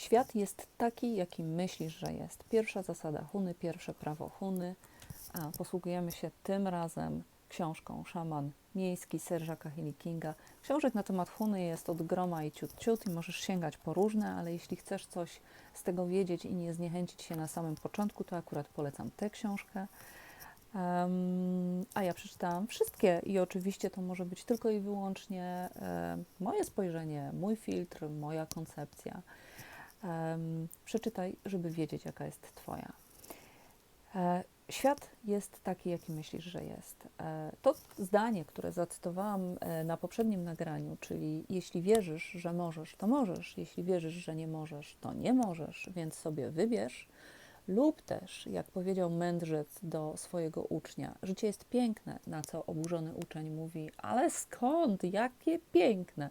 Świat jest taki, jaki myślisz, że jest. Pierwsza zasada Huny, pierwsze prawo Huny. A posługujemy się tym razem książką Szaman Miejski Serża Kahili Kinga. Książek na temat Huny jest od groma i ciut ciut i możesz sięgać po różne, ale jeśli chcesz coś z tego wiedzieć i nie zniechęcić się na samym początku, to akurat polecam tę książkę. Um, a ja przeczytałam wszystkie i oczywiście to może być tylko i wyłącznie e, moje spojrzenie, mój filtr, moja koncepcja. Przeczytaj, żeby wiedzieć, jaka jest Twoja. E, świat jest taki, jaki myślisz, że jest. E, to zdanie, które zacytowałam e, na poprzednim nagraniu, czyli jeśli wierzysz, że możesz, to możesz, jeśli wierzysz, że nie możesz, to nie możesz, więc sobie wybierz. Lub też, jak powiedział mędrzec do swojego ucznia, życie jest piękne, na co oburzony uczeń mówi, ale skąd, jakie piękne?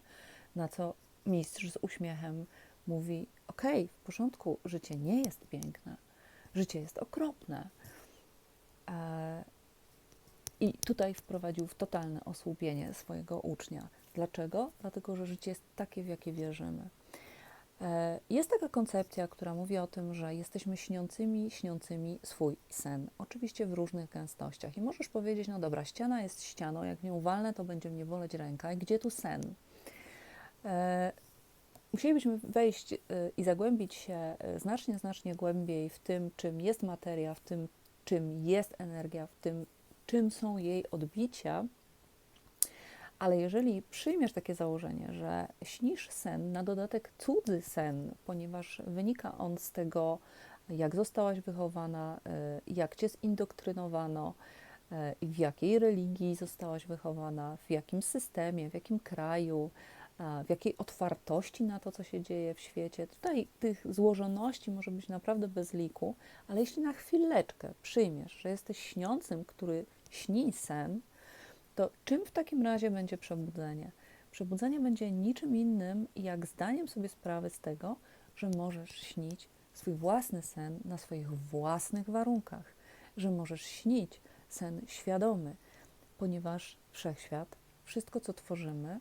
Na co mistrz z uśmiechem mówi, okej, w porządku, życie nie jest piękne, życie jest okropne. E, I tutaj wprowadził w totalne osłupienie swojego ucznia. Dlaczego? Dlatego, że życie jest takie, w jakie wierzymy. E, Jest taka koncepcja, która mówi o tym, że jesteśmy śniącymi, śniącymi swój sen. Oczywiście w różnych gęstościach. I możesz powiedzieć, no dobra, ściana jest ścianą, jak w nią walnę, to będzie mnie boleć ręka. I gdzie tu sen? Musielibyśmy wejść e, i zagłębić się e, znacznie, znacznie głębiej w tym, czym jest materia, w tym, czym jest energia, w tym, czym są jej odbicia. Ale jeżeli przyjmiesz takie założenie, że śnisz sen, na dodatek cudzy sen, ponieważ wynika on z tego, jak zostałaś wychowana, y, jak cię zindoktrynowano, y, w jakiej religii zostałaś wychowana, w jakim systemie, w jakim kraju, w jakiej otwartości na to, co się dzieje w świecie. Tutaj tych złożoności może być naprawdę bez liku, ale jeśli na chwileczkę przyjmiesz, że jesteś śniącym, który śni sen, to czym w takim razie będzie przebudzenie? Przebudzenie będzie niczym innym, jak zdaniem sobie sprawy z tego, że możesz śnić swój własny sen na swoich własnych warunkach, że możesz śnić sen świadomy, ponieważ wszechświat, wszystko co tworzymy,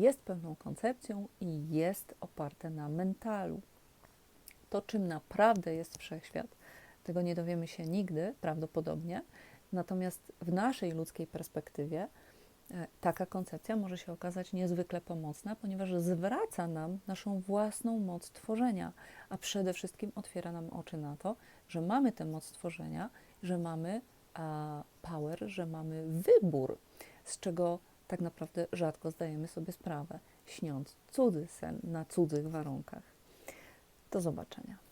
jest pewną koncepcją i jest oparte na mentalu. To, czym naprawdę jest wszechświat, tego nie dowiemy się nigdy, prawdopodobnie. Natomiast w naszej ludzkiej perspektywie e, taka koncepcja może się okazać niezwykle pomocna, ponieważ zwraca nam naszą własną moc tworzenia, a przede wszystkim otwiera nam oczy na to, że mamy tę moc tworzenia, że mamy power, że mamy wybór, z czego tak naprawdę rzadko zdajemy sobie sprawę, śniąc cudzy sen na cudzych warunkach. Do zobaczenia.